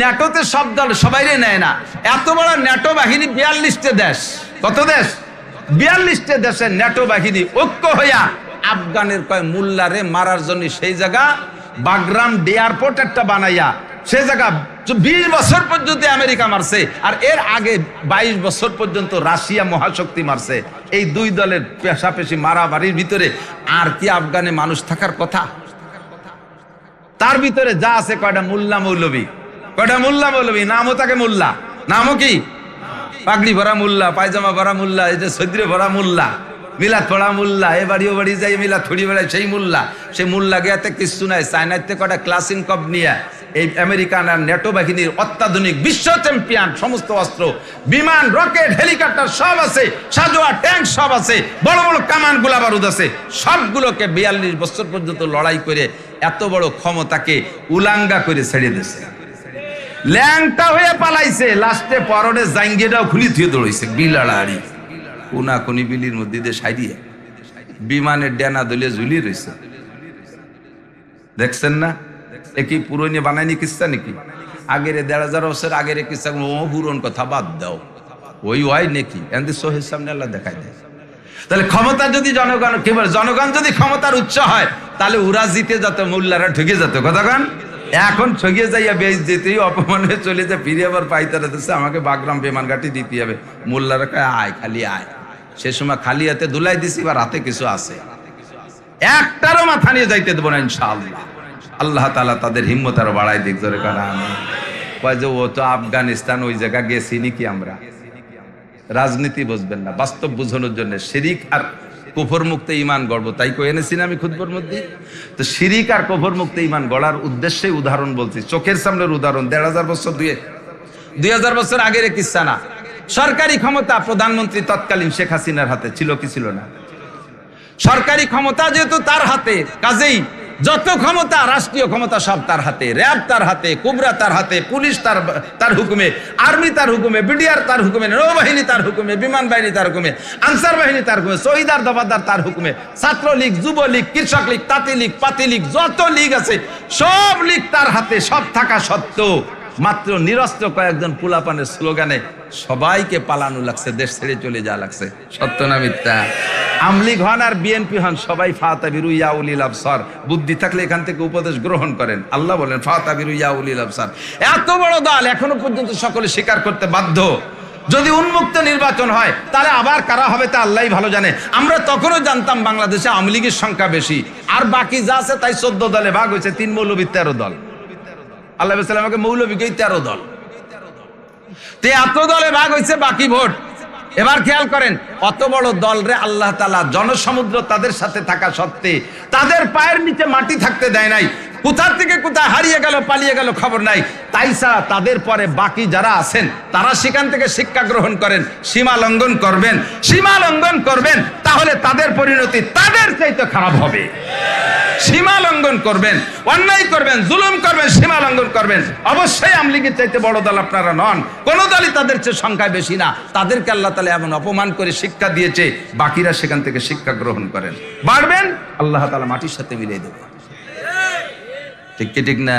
ন্যাটোতে সব দল নেয় না। এত বড় ন্যাটো বাহিনী দেশ। কত দেশ? দেশের ন্যাটো বাহিনী ঐক্য হইয়া আফগানের কয় মারার জন্য সেই জায়গা এয়ারপোর্ট একটা বানাইয়া, সেই জায়গা বিশ বছর পর্যন্ত আমেরিকা মারছে আর এর আগে বাইশ বছর পর্যন্ত রাশিয়া মহাশক্তি মারছে। এই দুই দলের পেশাপেশি মারামারির ভিতরে আর কি আফগানে মানুষ থাকার কথা? তার ভিতরে যা আছে কয়টা? মোল্লা মৌলবী। কয়টা মোল্লা মৌলবী? নামও তাকে মোল্লা। নামও কি? পাগড়ি ভরা মোল্লা, পায়জামা ভরা মোল্লা, এই যে সদ্রে ভরা মোল্লা, মিলাদ পড়া মোল্লা, এ বাড়ি ও বাড়ি যাই, মিলাদ থুড়ি বেড়ায় সেই মোল্লা। সেই মোল্লা গিয়াতে কিছু নাই চায়নাতে কয়টা ক্লাসিং কপ নিয়ে এই আমেরিকান আর নেটো বাহিনীর অত্যাধুনিক বিশ্ব চ্যাম্পিয়ন, সমস্ত অস্ত্র, বিমান, রকেট, হেলিকপ্টার সব আছে, সাজোয়া, ট্যাঙ্ক সব আছে, বড় বড় কামান গোলা বারুদ আছে। সবগুলোকে বিয়াল্লিশ বছর পর্যন্ত লড়াই করে এত বড় ক্ষমতাকে উলাঙ্গা করে ছেড়ে দিয়েছে। ল্যাংটা হয়ে পালাইছে। লাস্টে পরনে জাঙ্গিটাও খুলি থুয়ে দৌড়াইছে বিলাড়াড়ি কোনা কোনি বিলির মধ্যে দিয়ে সাইডিয়ে বিমানের ডেনা দলিয়ে ঝুলিয়ে রয়েছে দেখছেন না? এ কি পুরনো বানায়নি কিস্তা নাকি? আগের দেড় হাজার বছর আগের কিস্তা ও পুরন কথা বাদ দাও। ওই হয় নাকি? এমনি সোহের সামনে আল্লাহ দেখাই দেয়। তাহলে ক্ষমতা যদি জনগণ কি বলে? জনগণ যদি ক্ষমতার উচ্চ হয়, তাহলে উরা জিতে যেত মোল্লারা ঠকে যেত। কথাগণ এখন ঠকে যাইয়া বেশ যেতেই অপমান হয়ে চলে যায়, ফিরে আবার পাইতারা দিচ্ছে আমাকে বাগরাম বিমান ঘাটি দিতে হবে। মোল্লারা কয়, আয়, খালি আয়। সে সময় খালি হাতে দুলাই দিছি বা রাতে কিছু আছে। একটারও মাথা নিয়ে যাইতে দেবো না, ইনশাআল্লাহ। আল্লাহ তালা তাদের হিম্মত আরও বাড়াই দিক ধরে কয় যে, ও তো আফগানিস্তান, ওই জায়গা গেছি নাকি আমরা? রাজনীতি বুঝবেন না, বাস্তব বুঝানোর জন্য শিরিক আর কুফর মুক্ত ইমান গড়ব। তাই কয়ে এনেছি না আমি খুদবর মধ্যে? তো শিরিক আর কোফর মুক্ত ইমান গড়ার উদ্দেশ্যে উদাহরণ বলছি। চোখের সামনের উদাহরণ, দেড় হাজার বছর দুয়ে দুই হাজার বছর আগের কিসা না। সরকারি ক্ষমতা প্রধানমন্ত্রী তৎকালীন শেখ হাসিনার হাতে, ছিল কি ছিল না? সরকারি ক্ষমতা যেহেতু তার হাতে, কাজেই যত ক্ষমতা, রাষ্ট্রীয় ক্ষমতা সব তার হাতে। র্যাব তার হাতে, কুবরা তার হাতে, পুলিশ তার তার হুকুমে, আর্মি তার হুকুমে, বিডিআর তার হুকুমে, নৌবাহিনী তার হুকুমে, বিমান বাহিনী তার হুকুমে, আনসার বাহিনী তার হুকুমে, শহীদার, দফাদার তার হুকুমে, ছাত্রলীগ লীগ যুব লীগ কৃষক লীগ তাঁতি লীগ পাতি লীগ যত লীগ আছে, সব লীগ তার হাতে, সব থাকা সত্ত্বেও। মাত্র নিরস্ত্র কয়েকজন পুলাপানের স্লোগানে সবাইকে পালানো লাগছে, দেশ ছেড়ে চলে যাওয়া লাগছে। সত্য না মিথ্যা? আমলিগ হন আর বিএনপি হন সবাই ফাতাবিরু ইয়াউলিল আবসার। বুদ্ধি থাকলে এখান থেকে উপদেশ গ্রহণ করেন। আল্লাহ বলেন ফাতাবিরু ইয়াউলিল আবসার। এত বড় দল এখনও পর্যন্ত সকলে স্বীকার করতে বাধ্য। যদি উন্মুক্ত নির্বাচন হয়, তাহলে আবার কারা হবে তা আল্লাহ ভালো জানে। আমরা তখনও জানতাম বাংলাদেশে আওয়ামী লীগের সংখ্যা বেশি। আর বাকি যা আছে তাই চোদ্দ দলে ভাগ হয়েছে, তিন মৌলবী তেরো দল। আল্লাহ আমাকে মৌলবীকেই তেরো দল। তে এত দলে ভাগ হয়েছে বাকি ভোট। এবার খেয়াল করেন, অত বড় দল রে আল্লাহ তালা জনসমুদ্র তাদের সাথে থাকা সত্ত্বে তাদের পায়ের নিচে মাটি থাকতে দেয় নাই। কোথা থেকে কোথায় হারিয়ে গেল, পালিয়ে গেল খবর নাই। তাই ছাড়া তাদের পরে বাকি যারা আছেন, তারা সেখান থেকে শিক্ষা গ্রহণ করেন, সীমা লঙ্ঘন করবেন। সীমা লঙ্ঘন করবেন, তাহলে তাদের পরিণতি তাদের চাইতে খারাপ হবে। সীমা লঙ্ঘন করবেন, অন্যায় করবেন, জুলুম করবেন, সীমা লঙ্ঘন করবেন। অবশ্যই আমলিগের চাইতে বড় দল আপনারা নন। কোন দলই তাদের চেয়ে সংখ্যায় বেশি না। তাদেরকে আল্লাহ তালা এমন অপমান করে শিক্ষা দিয়েছে, বাকিরা সেখান থেকে শিক্ষা গ্রহণ করেন। বাড়বেন, আল্লাহ তালা মাটির সাথে মিলিয়ে দেবেন। ঠিক কি ঠিক না?